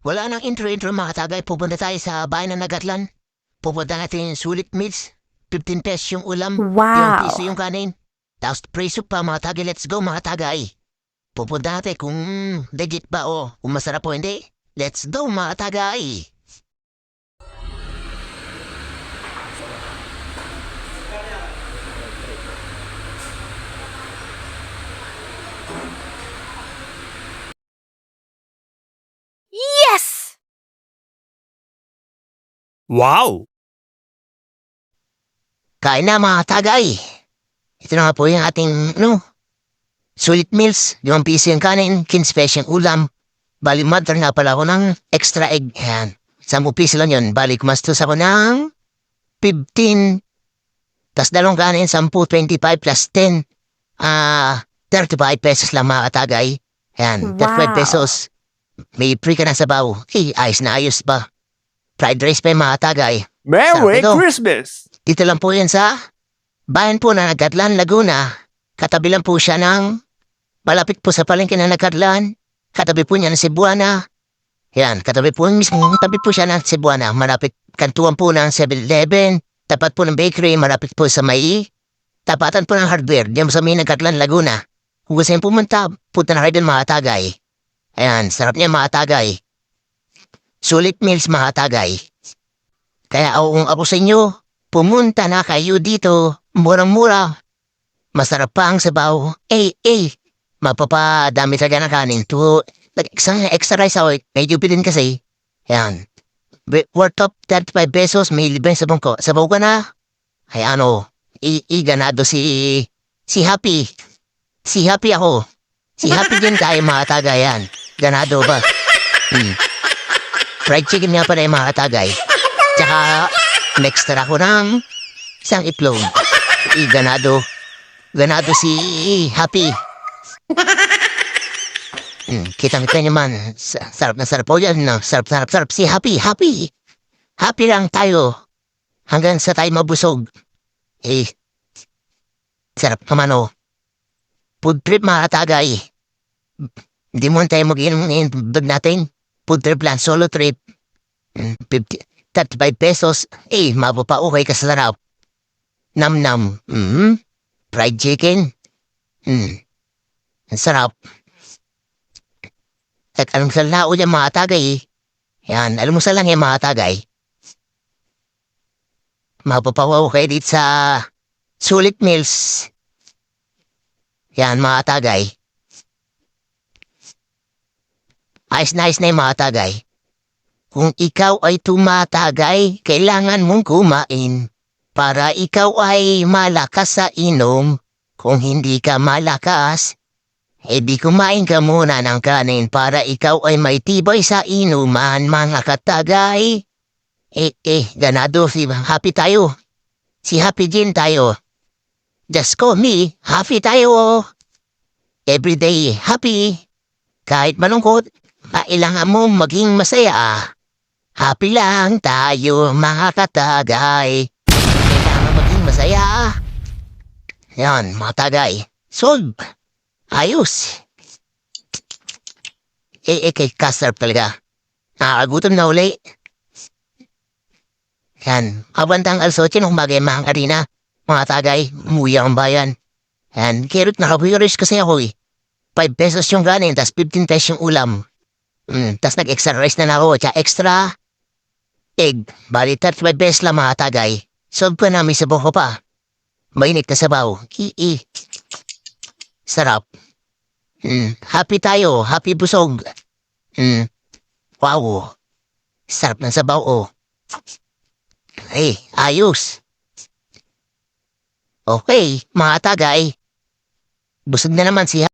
Wala nang intro-intro mga tagay. Pupunta tayo sa bayan ng Nagatlan. Pupunta natin Sulit Meals. 15 pesos yung ulam. Wow. Yung piso yung kanin. Tapos preso pa mga tagay. Let's go mga tagay. Pupunta natin kung legit ba o kung masarap o hindi. Let's go mga tagay. Yes! Wow! Kain na mga tagay. Ito na nga po yung ating, ano, sulit meals. Limang piso yung kanin, 15 pesos yung ulam. Bali, mother nga pala ako ng extra egg. Yan. Sampu piso lang yun. Bali, kumastos ako ng 15. Tapos dalawang kanin, 10, 25 plus 10. Ah, 35 pesos lang mga katagay. Yan, 35 Wow. pesos. May free ka na sa baw. Eh, ayos na ayos ba? Fried rice pa yung mga katagay. Merry Sabi ko. Christmas! Dito lang po yan sa bayan po na Nagatlan, Laguna. Katabi lang po siya ng malapit po sa palengke na Nagatlan. Katabi po niya ng Cebuana. Yan, katabi po mismo, tabi po siya ng Cebuana. Malapit kantuan po ng 7-Eleven. Tapat po ng bakery, malapit po sa Mai. Tapatan po ng hardware, diyan sa may Nagatlan, Laguna. Kung gusto niyo pumunta, punta na kayo dun mga tagay. Ayan, sarap niya mga tagay. Sulit meals mga tagay. Kaya kung ako sa inyo, Pumunta na kayo dito. Murang-mura. Masarap pa ang sabaw. Eh, eh. Mapapadami talaga ng kanin. To, nag-extra extra rice ako. Medyo din kasi. Yan. Worth of 35 pesos. May libre sa bangko. Sabaw ka na. Ay ano. I, i ganado si... Si Happy. Si Happy ako. Si Happy din tayo mga tagay yan. Ganado ba? Hmm. Fried chicken nga pala yung mga tagay. Tsaka, next tara ko ng isang itlog. I, ganado. Ganado si Happy. Hmm, kitang-kita naman. Sa- Sarap na sarap po yan. No? Sarap, sarap, sarap. Si Happy, Happy. Happy lang tayo. Hanggang sa tayo mabusog. Eh, sarap naman oh. Food trip mga katagay. Hindi mo tayo mag-inom ng natin. Lang, solo trip. Hmm, 50, 35 pesos. Eh, mapapa okay ka sa sarap. Nam-nam. Mm Fried chicken. Mm. Ang sarap. At anong salao niya mga tagay? Yan, alam mo sa lang yung mga tagay. Mapapawaw kayo dito sa Sulit Mills. Yan, mga tagay. Ayos na ayos na yung mga tagay. Kung ikaw ay tumatagay, kailangan mong kumain. Para ikaw ay malakas sa inom. Kung hindi ka malakas, edi kumain ka muna ng kanin para ikaw ay may tibay sa inuman, mga katagay. Eh, eh, ganado si Happy tayo. Si Happy din tayo. Just call me, happy tayo. Everyday happy. Kahit malungkot, kailangan mo maging masaya. Happy lang tayo mga katagay. Kailangan maging masaya. Yan, mga tagay. Solve. Ayos. Eh, eh, kay Kasar talaga. Nakakagutom na uli. Yan, kabantang alsoche nung bagay mga karina. Mga tagay, umuwi ang bayan. Yan, kerot nakabuyoris kasi ako eh. 5 pesos yung ganin, tas 15 pesos yung ulam. Mm, tas nag-extra rice na na ako, tsaka extra egg. Bali, 35 pesos lang mga tagay. Solve ko na, may sabaw ko pa. Mainit na sabaw. Ii. Sarap. Mm, happy tayo, happy busog. Mm, wow. Sarap ng sabaw, oh. Eh, ayos. Okay, mga tagay. Busog na naman si